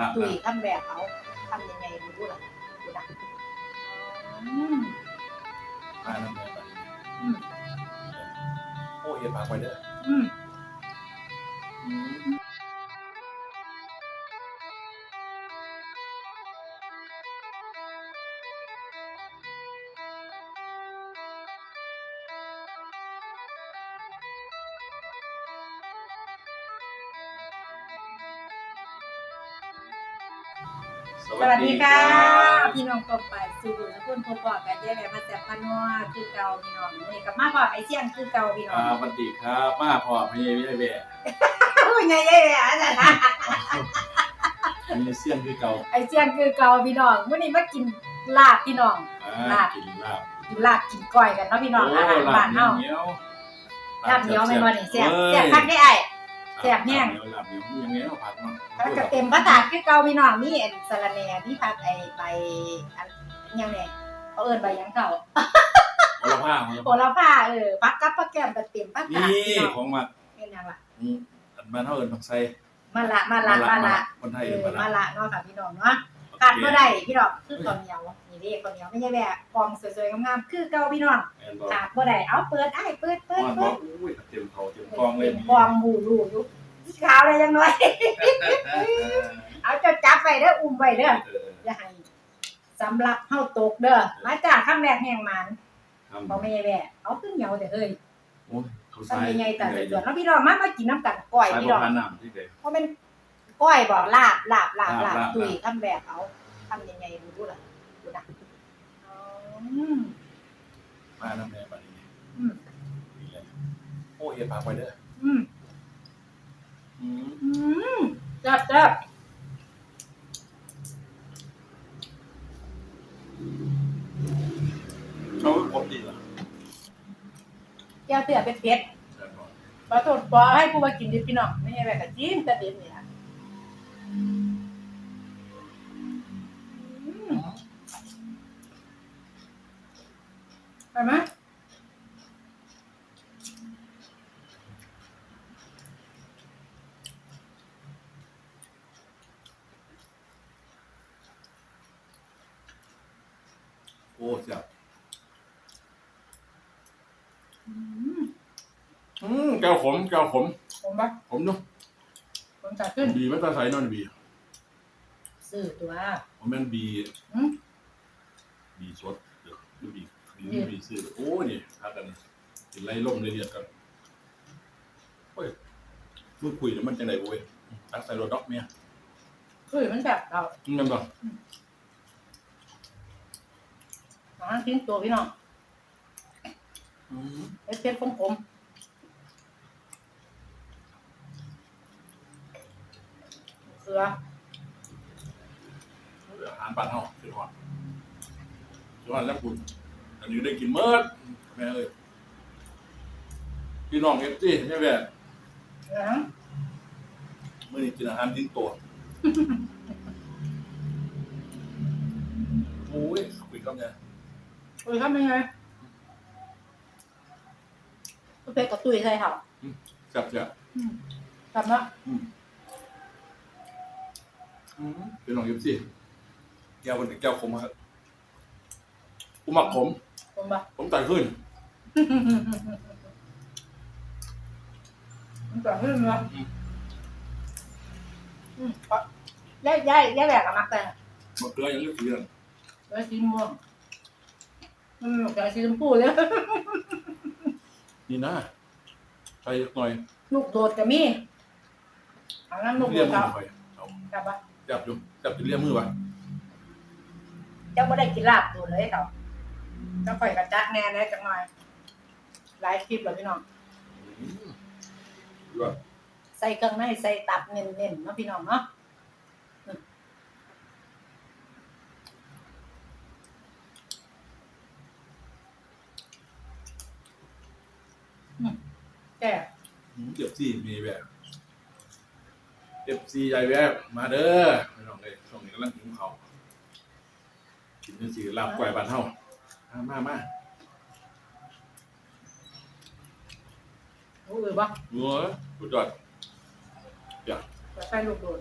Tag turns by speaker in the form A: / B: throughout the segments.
A: ลาบ
B: ตุยทำแบบเขาทำยังไงดูล่ะดูนะอืม
A: มาน้ำแม่ไป
B: อืม
A: โอ้เห็ดปากไว้เด้อ
B: อืม สวัสดีค่ะ พี่น้องกบไปสู่สกุลพบปอกันเยอะเลยมาแซ่บพนัวคือเก่าพี่น้องนี่กับมาพอไอเสี่ยงคือเก่าพี่น้อ
A: อ่างสวัสดีครับมาพ่อพี่พี่แม่
B: โอ้ยไงยัยเลยอะจ้ะนะ
A: มีเสี้ยนคือเก่า
B: ไอเสี่ยงคือเก่าพี่น้องมื้อนี้มากินลาบพี่น้อง
A: อ่า
B: ลาบ
A: กินลาบ
B: กินลาบกินก้อยกันเนาะพี่น้องอาหารบ้านเฮา
A: เหนียว
B: ลาบเหนียวแม่นบ่นี่แซ่บ
A: เว้ย
B: แซ่บคักได้ไอ้ แซ่บแห้ง
A: ลาบเหนียวยังไงเอาผัดเนาะ
B: แล้วก็เต็มพระตาดคือเก่าพี่น้องมีอันสะระแหน่มีผักไอใบอันหยังไงเขาเอิ้นใบหยังเก่า
A: โอละผ้า
B: โหระพาเออผักกับผักแก้มก็เต็มพระตาด
A: นี่
B: พี่น้อง
A: ของมา
B: เป็นหยังล่ะ
A: นี่อันบ้านเฮาเอิ้นผักไส้
B: มาละมาละมาละ
A: คนไท
B: เอย
A: เอิ้น
B: อ
A: มา
B: มา
A: ละ
B: ละเนาะค่ะพี่น้องเนาะขาดบ่ได้พี่น้องคือข้าวเหนียวนี่เด้ข้าวเหนียวไม่ใช่แบบกองสวยๆงามๆคือเก่าพี่น้อง
A: แม่นบ่
B: ขาดบ่ได้เอาเปิดไอ้ายเปิดเปิด
A: ว่า
B: เปิ
A: บ่
B: ด
A: กองเลย
B: ต็มกองหมู่รูอยู่ขาวได้ยังน้อย เอาเจ้าจับไว้เด้ออุ้มไว้เด้อ
A: เออ
B: อย่าให้สำหรับเฮาตกเด้อมาจากคำแรกแห่งมัน
A: ทำ
B: บ่แม่แว่เอาขึ้นเหนียวแต่เอ้ย
A: โอ้ยเขา
B: ทำ
A: ใส่
B: ยังไงแต่ส่วนแล้วพี่น้องมามากินน้ำกันก้อย
A: ใส่
B: พี่
A: บ่
B: น้อง
A: ทานน้ำที่เด้
B: เพราะมันก้อยบ่ลาบลาบลาบลาบ
A: ลาบลาบ
B: ตุยทำแบบเอาทำยังไงดูล่ะดูนะอืม
A: มาน้ำแม่บัดนี้
B: อืม
A: นี่แหละ โอ้เห็ดปากไว้เด้อ
B: อืม
A: อืม
B: อืมจับจับ
A: เขาก็ครบดีล่ะ
B: แก้วเตือเป็นเพชร
A: เชิญก่อน
B: ปลาโทษปลาให้ผู้มากินดิบพี่น้องไม่ใช่แบบกระจิ้มแต่เด็ดเนี่ยอืมไปไหม
A: โอ้เจ็บ
B: อืม
A: อืมแก้ วขมแก้วขม
B: ผมปะ
A: ขมเนาะ
B: ผมจะขึ้น
A: บีไม่ต้องใส่นอนบี
B: ซื้อตัว
A: ผมแม่นบี
B: อืม
A: บีสดเดี๋ยวดูบีบีบีซื้อโอ้นี่ทักกันนี่กินไล่ล่มเลยเดียดกันโอ้ยลูกคุยแล้วมันจังไดโว้ยตักใส่รถดอกเมีย
B: คือมันแบบเรา
A: มึงกันบ่
B: หาทิ้งตัวพี่น้อง
A: อืม
B: เผ็ดเผ็ดขมๆเก ลือ
A: อาหารบ้านเฮาคือหอดคือหอดแล้วคุณอันนี้ได้กินเมิดแม่เอ้ยพี่น้องเอฟซีใช่ไหม
B: เหลือง
A: มื่อนี้กินอาหารทิ้งตัวโอ้ยคุยกับเนี่ย
B: อุ้ยทำยังไงก็เผ็ดกับตุ้ยใส่ค่ะ
A: จับจับ
B: ทำละ
A: เป็นของเอฟซีแก้วคนหนึ่งแก้วขมครับผมหมักขม
B: ผมปะ
A: ผมไต่ขึ้น
B: มันจะขึ้นละอืมก็ย้ายย้ายย้ายแหลกกับมักแต่
A: มะเขือยังเลือกสีนั่น
B: ย้ายสีม่วงอืมย้ายสีชมพูเลย
A: นี่นะใส่หน่อย
B: ลูกโดดกับมี่อันนั้นลูกโด
A: เรีย
B: ด
A: กมื
B: เขา
A: อไปเอา
B: กลับปะ
A: จับอยู่จับจะเรียกมือไป
B: เจ้าไม่ได้กินลาบโดดเลยเขาเจ้าข่อยกระจัดแน่เลยจังหน่อยหลายคลิปแล้วพี่น้อง
A: ด้วย
B: ใส่เครื่องในใส่ตับเน้นๆเนาะพี่น้องเนาะอืมแก่
A: เก็บซีมีแบบ เก็บซีใหญ่แบบมาเด้อไม่ต้องเลยช่วงนี้กำลังหิวเขาวกินเนื้อสีลาบกล้วยบานเท่ามามามา
B: รู้หรือปะ
A: หัวสุดยอด
B: จะใส่ลูกโดด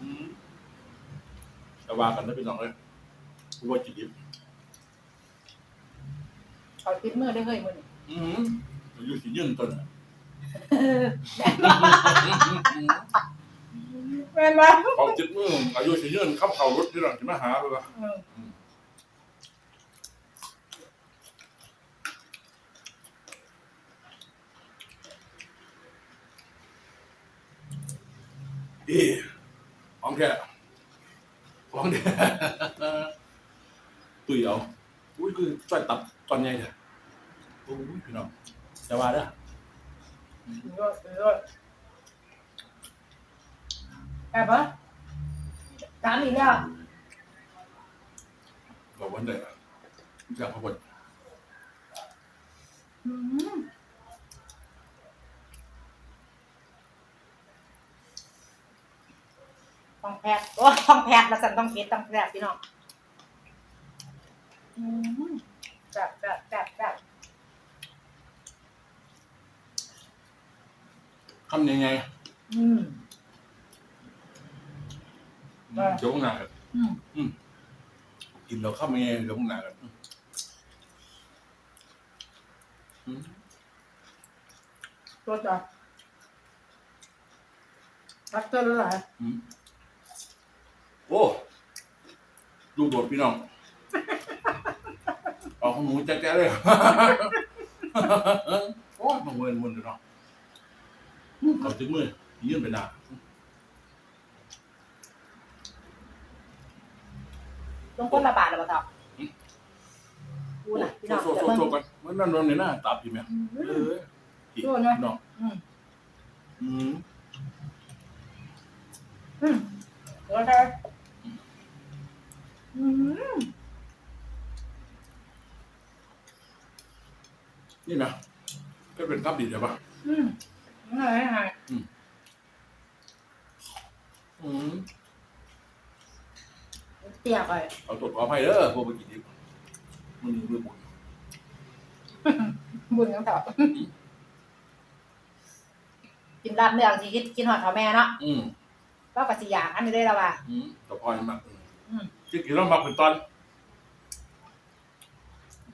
A: อืมว่ากันได้พี่น้องเลยกูว่าจิตดิบ
B: เขาติดมือได้เฮ้ยมือนี่
A: อืมอายุสิยืนต้นน่ะ
B: แม่นบ่
A: เขาจิตมืออายุสิยืนเข้าเขารถที่หลังจะมาหาไปว่า
B: อืม
A: อีของแกของแกตุยเอาอุ้ยคือช่วยตับตอนใหญ่เถอะโอ้ยพี่น้องจะว่าเด้อ
B: รถรถแอบบ่ถามอี กแล้ว
A: บอกวันเด็กอยากพบกัน
B: อืมต้องแพทย์โอ้ต้องแพทย์แล้วสันต้องเพชรต้องแพทย์พี่น้องอืมจับจับจับจับ
A: ทำยังไง
B: อืม ว่า
A: เดี๋ยวพวกหนากัน
B: อืม
A: กินเราข้ามยังไงเดี๋ยวพวกหนากันอืม
B: รถจ้ะรักเตอร์หรือไง
A: อืมโอ้ดูโดดพี่น้อง เอาของหมูแจ๊ะๆเลย โอ้ยมาเวินวนเลยเนาะเขาถึงมือยื่นไปหนา
B: ลงก้นระบาดหรือเปล่ากูน่ะพี่น้อง
A: โซ่
B: เดี๋ยว
A: โซ่
B: เบิ่ง
A: โซ่กันมันนั่นนอนในหน้าตับอยู่ไหม
B: อื
A: เอ
B: ม
A: อพี่
B: โซ่นะ
A: น้อง
B: อืม
A: อืม
B: อืมเดี๋ยวจะอืม
A: นี่นะก็เป็นตับดีใช่ปะ
B: อืมอะไรฮะ
A: อืม
B: เตี้ยไป
A: เอาตรวจขออภัยเด้อพวกไปกินดิบมันมีมือบุญ
B: บุญยังต่อกินลาบเนื้อสิคิดกินหอดเขาแม่เนาะ
A: อืม
B: ก็กะสิอยากอันนี้ได้แล้วว่ะ
A: อืมต่อพอยมาก
B: อืม
A: คิดกี่ต้องมาเป็นตอน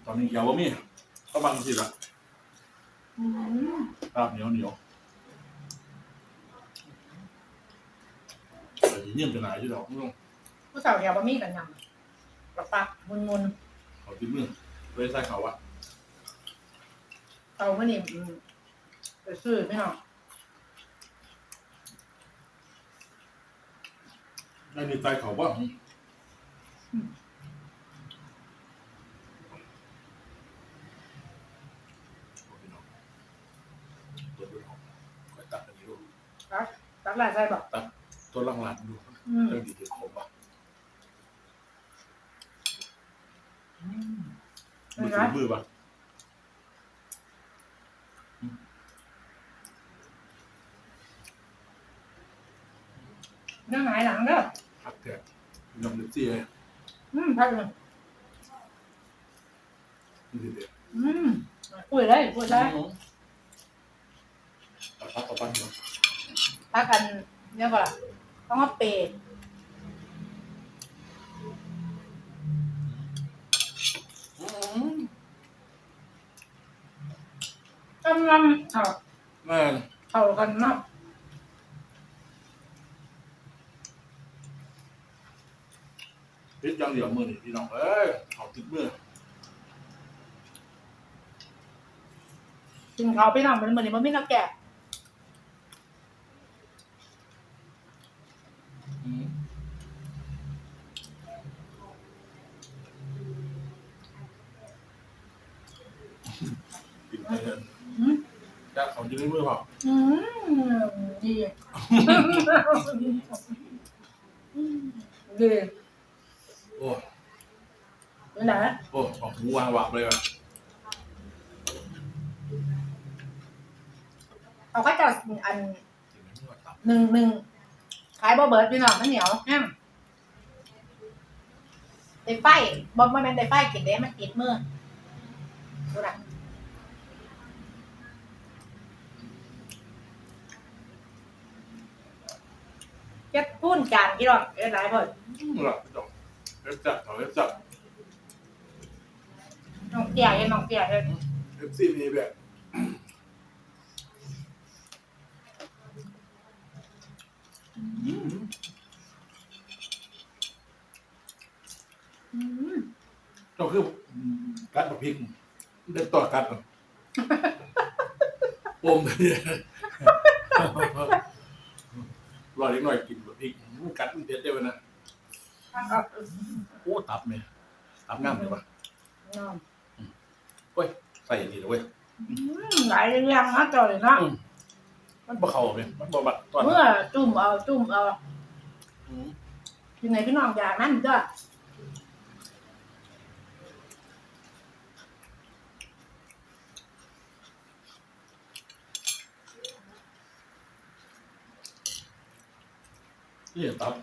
A: ตอนนี้เกี่ยวว่ามีก็บางทีละ
B: อืม
A: ลาบเหนียวเหนียวแต่ทีนี้มันจะหนาอยู่ดอกน้อง
B: ผู้สาวเดียวบะมี่กันยำกับปักมุนมุน
A: เขาที่มือเลยใส่เขาอะ
B: ๆเอามื่อนี่อืมไปซื้อไม่หรอก
A: ได้ในใส่เขาว่าตัวด้วยของคอยตัดอันนี้ดู
B: ตักตักหลายใส่บอก
A: ตัวล่างหลังดู
B: อืม
A: เรื่องดีถือขมอะ มือถือมือป่ะ
B: เรื่องไหนหลังเด้อ
A: พักแทนยำเล็กซี่เลย
B: อืมพักเลย
A: นี่เด็ด
B: อืมพูดเลยพูดเลย
A: ตัดพักต่อไปเนาะ
B: พักกันเนี่ยก็ล่ะต้องมาเปย์ กำลังเข่า
A: แม่น
B: เข่ากันเนาะ
A: พิษยังเดียวมือนี่พี่น้องเอ้ยเขาติดมือ
B: กินเขาวไปน้องมันเหมือนมันไม่นักแก่
A: อืมกินไปเถอะ
B: อืม
A: จ้าเขาจะได้มือเปล่า
B: อืมดีดี
A: โอ้
B: เป็นไหน
A: โอ้ออกหูวางวักเลยว่ะ
B: เอาข้าวเจ้าอัน
A: กินไม่มือตับ
B: หนึ่งหนึ่งขายบ่เบิร์ดพี่น้องมันเหนียวแห้งไต้ไฟบ่ไม่เป็นไต้ไฟกินได้มันติดมือดูนะเจ็ดพูนจานพี่น้องเอ้ยหลายเพิ่น
A: อืมหลับไปจบว็บจับเขาเว็บจับ
B: น้องเตี้ยยังน้องเตี้ยเลย
A: เว็บซีมีแบบอืม
B: อืม
A: ก็คือกัดบะพริกเด็ดต่อกัดอะอมไปเนี่ย รอเล็กหน่อยกินบะพริกกัดมันเผ็ดได้ไหมนะ
B: เอา
A: โอ้ตับเนี่ยตับงามเลยปะ
B: น้อง
A: เว้ยใส่อย่างนี้เลยเว้ย
B: อืมหลายเรื่องนะจอเลยเนาะ
A: มันบ่เข้าเลยมันบ่บัดตอน
B: เมื่อจุ่มเอาจุ่มเอา
A: อืม
B: ยังไงพี่น้องอยากนั่นก็
A: นี่ตับ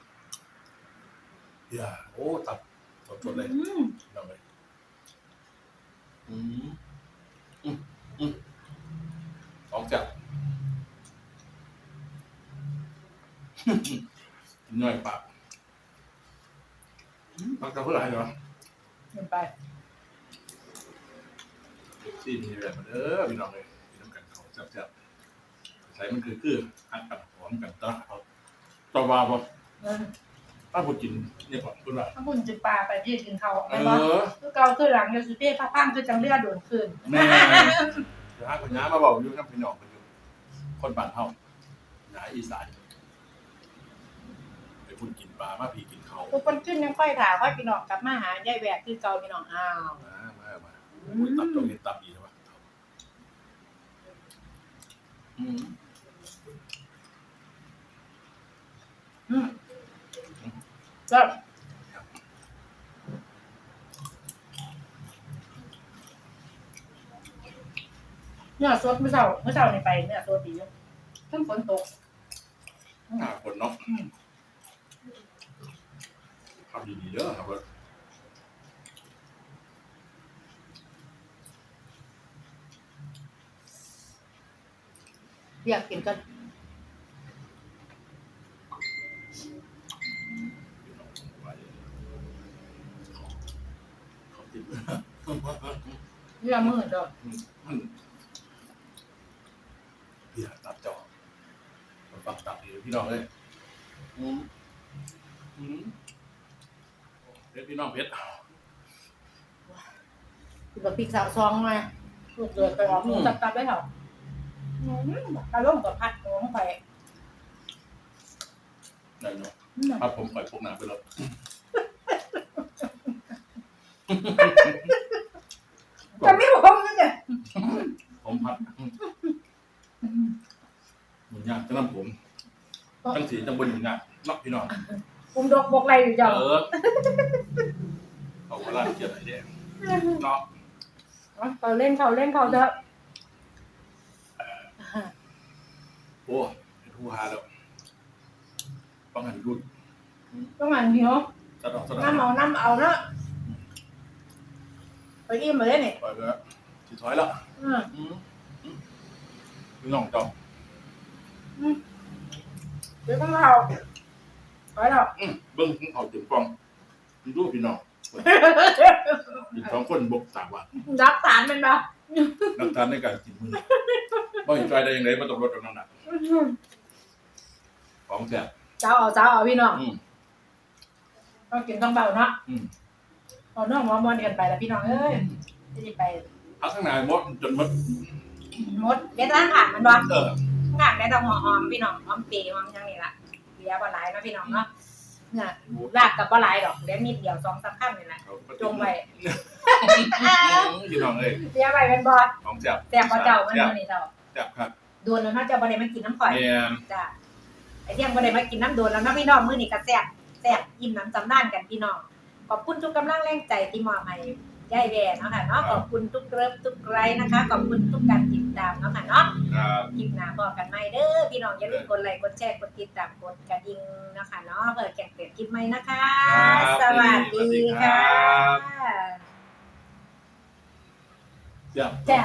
A: อย่าโอ้ตับสดๆเลย
B: อืม
A: ลองเลยอืมอืมอืมสองจับง่ายปากตักจะเพื่ออะไรเหรอ
B: เห็นไป
A: ซีนี่แบบเด้อพี่น้องเลยพี่น้องกันเขาจับๆใส่มันคือคืออัดกันหอมกันตะเอา ต่อว่าบ่
B: เออ
A: ถ้าพูดกินเนี่ยก่อนพูดว่า
B: ถ้าบุญจิปลาไปที่กินเขา
A: เอ
B: ไม่ว่า
A: อ
B: คือเกาคือหลังยาสุเป้ผ้าพังคือจังเลือดโดนคืน
A: แม่ เดี๋ยวหาคนย้ามาบอกอยู่น้ำพี่น้องไปอยู่คนบ้านเฮาหนาอีสานไปพูดกินปลามาพี่กินเขา
B: ทุกคนขึ้นยังค่อยถามค่อยพี่น้องกลับมาหายายแหวกคือเกาพี่น้องอ้าว
A: มามามาโอ้ยตับตรงนี้ตับดีนะวะอืม
B: อืมแล้วเนื้อสดเมื่อเช้าเมื่อเช้านี่ไปเนื้อสดดีอยู่ทั้งฝนตก
A: หน้าคนเนาะ
B: อืม
A: ทำดีๆเด้อครับเว้ย
B: อยากกินกัน
A: เขา ติด
B: เนื้อมือจ้ะ
A: มันเพี่ตับจอมันฟังตับดีพี่น้องเลยอืมอืมเพชรพี่น้องเพชร
B: กินแบบพริกสาวซองมาลูกเดือดไปออกมือตับตับได้เหรออืมกระล่มกับพัดของไป
A: ได้เนาะ
B: อืม
A: ครับผมปล่อยพวกหนาไปแล้ว
B: จะไม่บอกนั่นเนี่ย
A: ผมพัดหมุนยากจะนำผมทั้งสีจังบนหมุนยากเนาะพี่น้อง
B: คุมดอกบกไรอยู่จ้ะ
A: เออเขาเวลาเกียดอะไรเนี่ยเนาะ
B: เขาเล่นเขาเล่นเขาจะ
A: โอ้เป็นทูฮาแล้วฟังหันรุ่น
B: ต้องอ่านหิว
A: สะดอกสะดอก
B: น้ำเอาน้ำเอาเนาะ ไปอิ่มมาเลยเนี่ย
A: ปล่อยไปแล้วสิถอยแล้ว
B: อืม
A: อืมอืมพี่น้องเจ้า
B: เดี๋ยวต้องเราไปแล้ว
A: อืมเบิ้งเขาถึงฟองพี่ดูพี่น้องอีกสองคนบกสามวัน
B: รักสารเป็นปะ
A: นักทานในการกินมือบ่เห็นใจได้ยังไงบ่ต้องลดน้ำหนักของแซ่บ
B: เจ้าเอาเจ้าเอาพี่น้อง
A: อืม
B: ต้องกินต้องเบาเนาะ
A: อืม
B: เอาน้องมอมวนกันไปแล้วพี่น้องเอ้ยจะได้ไป
A: พักข้างในมดจนมด
B: หมดเดี๋ยวร้านผ่านมันบ่
A: เออ
B: งานได้แต่หัวหอมพี่น้องหอมเปรี้ยวหอมจังนี่ล่ะเบียร์บ่หลายเนาะพี่น้องเนาะเนี่ยลากกับบ่หลายดอกเดี๋ยวนิดเดียวสองสามคำนี่แหละจงไว้
A: พี่น้องเอ้ย
B: เบียร์ไว้เป็นบ่
A: ของแซ่บ
B: แซ่บบ่เจ้ามัน
A: แซ่บ
B: มื้อนี้เจ้า
A: แซ่บครับ
B: โดนแล้วเนาะเจ้าบ่ได้มากินน้ำข่อย
A: แม่น
B: จ้ะไอ้เที่ยงบ่ได้มากินน้ำโดนแล้วเนาะพี่น้องมื้อนี้ก็แซ่บแซ่บอิ่มน้ำสำราญกันพี่น้อง ขอบคุณทุกกำลังแรงใจที่มอบให้ยายแว่เนาะค่ะเนาะขอบคุณทุกเริ่มทุกไลค์นะคะ ขอบคุณทุกการติดตามเนาะค่ะเนาะ
A: ครับ
B: คลิปหน้าบอกกันใหม่เด้อพี่น้องอย่าลืมกดไลค์กดแชร์กดติดตามกดกระดิ่งเนาะค่ะเนาะเพื่อแจ้งเตือนคลิปใหม่นะคะ สวัสดีค่ะ
A: แซ่บ
B: จ้ะ